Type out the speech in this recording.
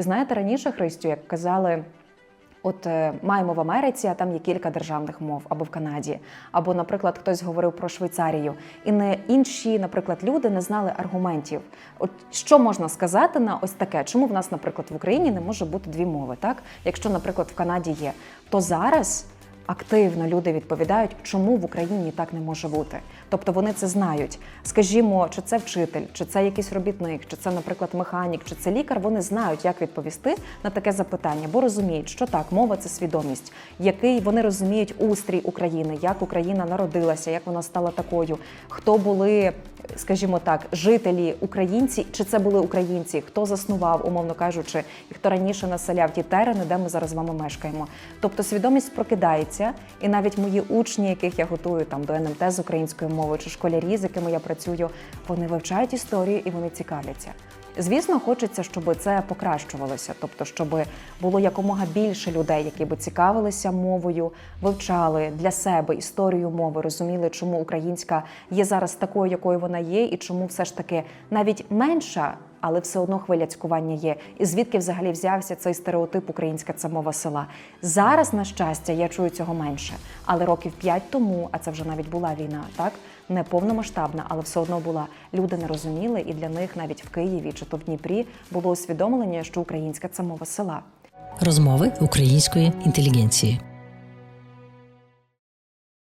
І знаєте, раніше Христю, як казали. От е, маємо в Америці, а там є кілька державних мов, або в Канаді, або, наприклад, хтось говорив про Швейцарію, і не інші, наприклад, люди не знали аргументів. От що можна сказати на ось таке? Чому в нас, наприклад, в Україні не може бути дві мови? Так, якщо, наприклад, в Канаді є, то зараз активно люди відповідають, чому в Україні так не може бути. Тобто вони це знають. Скажімо, чи це вчитель, чи це якийсь робітник, чи це, наприклад, механік, чи це лікар. Вони знають, як відповісти на таке запитання, бо розуміють, що так, мова це свідомість, який вони розуміють устрій України, як Україна народилася, як вона стала такою, хто були, скажімо так, жителі українці, чи це були українці, хто заснував, умовно кажучи, і хто раніше населяв ті терени, де ми зараз з вами мешкаємо. Тобто свідомість прокидається, і навіть мої учні, яких я готую там до НМТ з української мови, чи школярі, з якими я працюю, вони вивчають історію і вони цікавляться. Звісно, хочеться, щоб це покращувалося, тобто, щоб було якомога більше людей, які би цікавилися мовою, вивчали для себе історію мови, розуміли, чому українська є зараз такою, якою вона є, і чому все ж таки навіть менша, але все одно хвиля цькування є. І звідки взагалі взявся цей стереотип українська це мова села. Зараз, на щастя, я чую цього менше. Але років п'ять тому, а це вже навіть була війна, так не повномасштабна, але все одно була. Люди не розуміли, і для них навіть в Києві чи то в Дніпрі було усвідомлення, що українська це мова села. Розмови української інтелігенції.